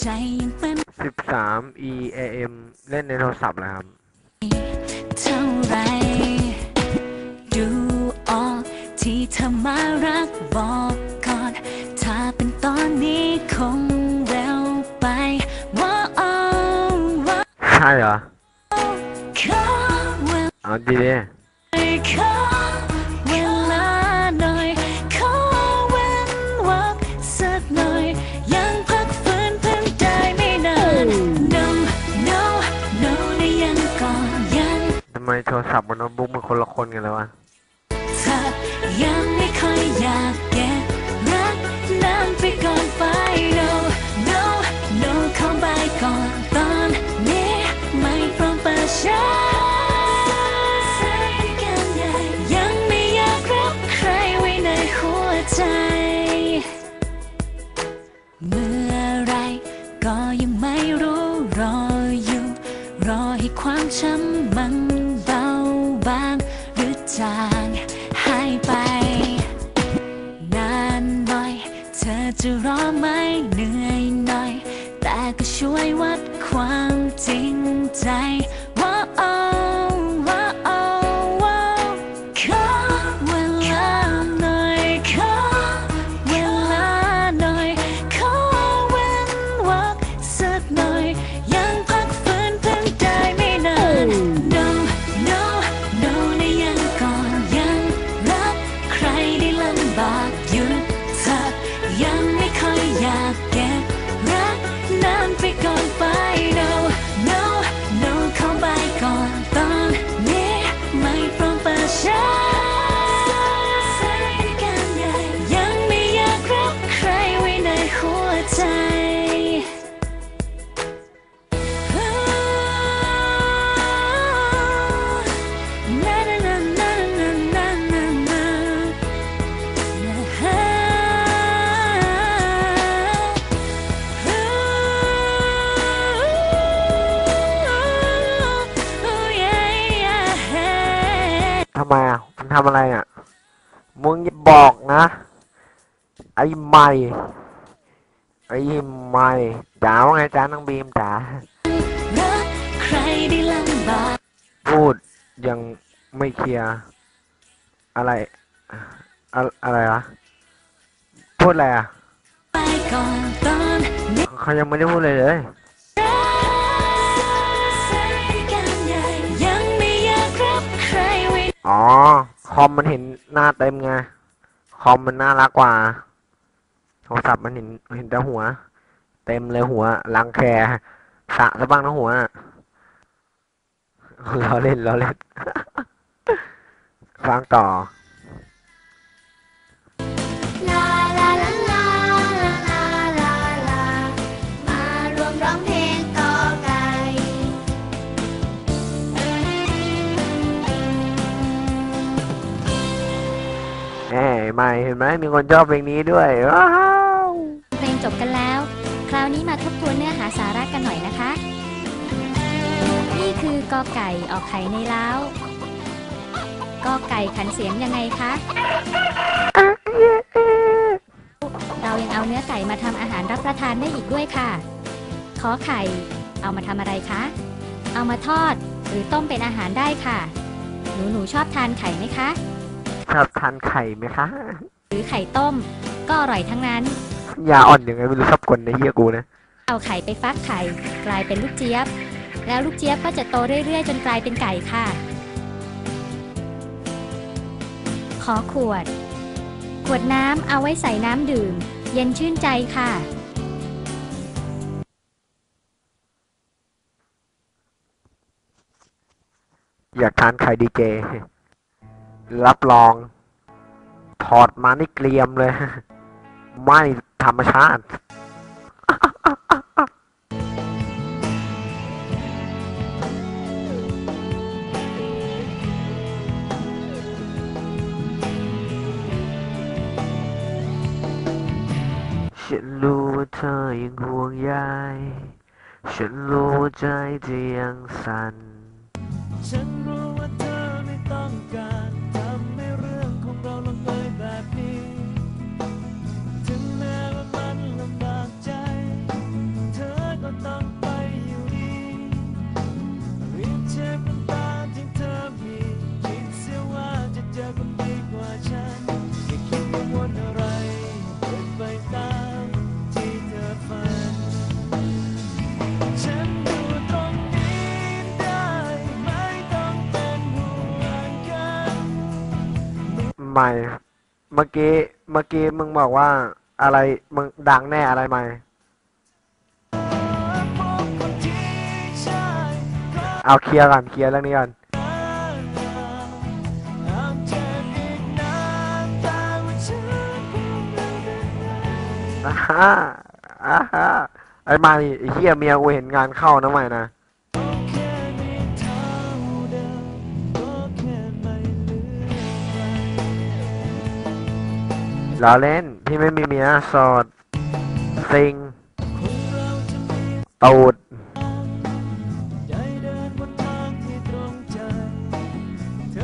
ใจยังเป็น13 EAM เล่นในโทรศัพท์แล้วครับ เท่าไรดูออกที่เธอมารักบอกก่อน ถ้าเป็นตอนนี้คงเร็วไปว่าเอาว่าใช่เหรอขอเวลาเอาดีดิขอำไมโทรศัพท์กับโน้ตบุ๊กมันคนละคนกันแล้ววะ เธอยังไม่ค่อย จางหายไป นานหน่อย เธอจะรอไหมเหนื่อยหน่อย แต่ก็ช่วยวัดความจริงใจ ทำอะไรอะ มึงอย่าบอกนะ ไอ้ไม่ ไอ้ไม่จ๋าว่าไงจ๋าน้องบีมจ๋ารักใครได้ลำบาพูดยังไม่เคลียร์อะไร อะอะไรวะ พูดอะไรอะเขายังไม่ได้พูดเลยเลยอ๋อ คอมมันเห็นหน้าเต็มไง คอมมันน่ารักกว่า โทรศัพท์มันเห็นเห็นแต่หัว เต็มเลยหัวรังแคสะซะบ้างนะหัวเราเล่นเราเล่น ฟังต่อ ไม่เห็นไหมมีคนชอบเพลงนี้ด้วยว้าวเพลงจบกันแล้ว คราวนี้มาทบทวนเนื้อหาสาระกันหน่อยนะคะ นี่คือกอไก่ออกไข่ในเล้าวกอไก่ขันเสียงยังไงคะ เรายังเอาเนื้อไก่มาทำอาหารรับประทานได้อีกด้วยค่ะ ขอไข่ เอามาทำอะไรคะ เอามาทอดหรือต้มเป็นอาหารได้ค่ะ หนูหนูๆชอบทานไข่ไหมคะ ชอบทานไข่ไหมคะ หรือไข่ต้ม ก็อร่อยทั้งนั้น ยาอ่อนยังไงไม่รู้ชอบกลในเฮียกูนะ เอาไข่ไปฟักไข่ กลายเป็นลูกเจี๊ยบ แล้วลูกเจี๊ยบก็จะโตเรื่อยๆ จนกลายเป็นไก่ค่ะ ขอขวด ขวดน้ำเอาไว้ใส่น้ำดื่ม เย็นชื่นใจค่ะ อยากทานไข่ดีเจ รับรอง ถอดมานี่เกรียมเลย ไม่ธรรมชาติฉันรู้ว่าเธอยังห่วงใย ฉันรู้ว่าใจเธอยังสั่น ฉันรู้ว่าเธอไม่ต้องการ ใหม่ เมื่อกี้ เมื่อกี้มึงบอกว่าอะไร มึงดังแน่อะไรใหม่ เอาเคลียร์ก่อน เคลียร์เรื่องนี้ก่อนห้ามเจ็บอีกนานแต่ว่าฉันคงไอ่าฮะอ่าฮะไอ้มาดิไอ้เฮียเมียกูเห็นงานเข้านะใหม่นะ ล้อเล่น พี่ไม่มีเมียโสดซิงตูดใจเดินบนทางที่ตรงใจเธ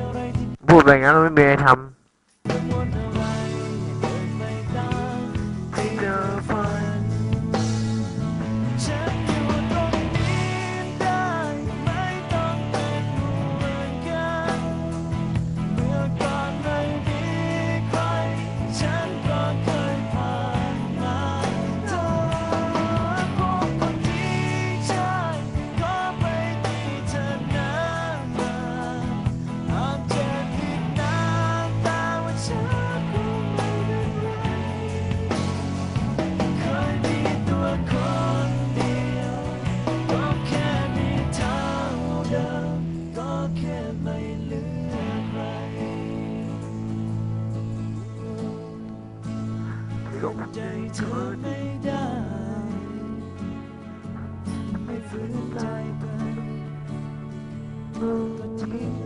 อะไรที่พูดไปงั้นไม่มีอะไรทำำใจเธอไม่ได้ไม่ฝืนใจกันก็ทิ้งกัน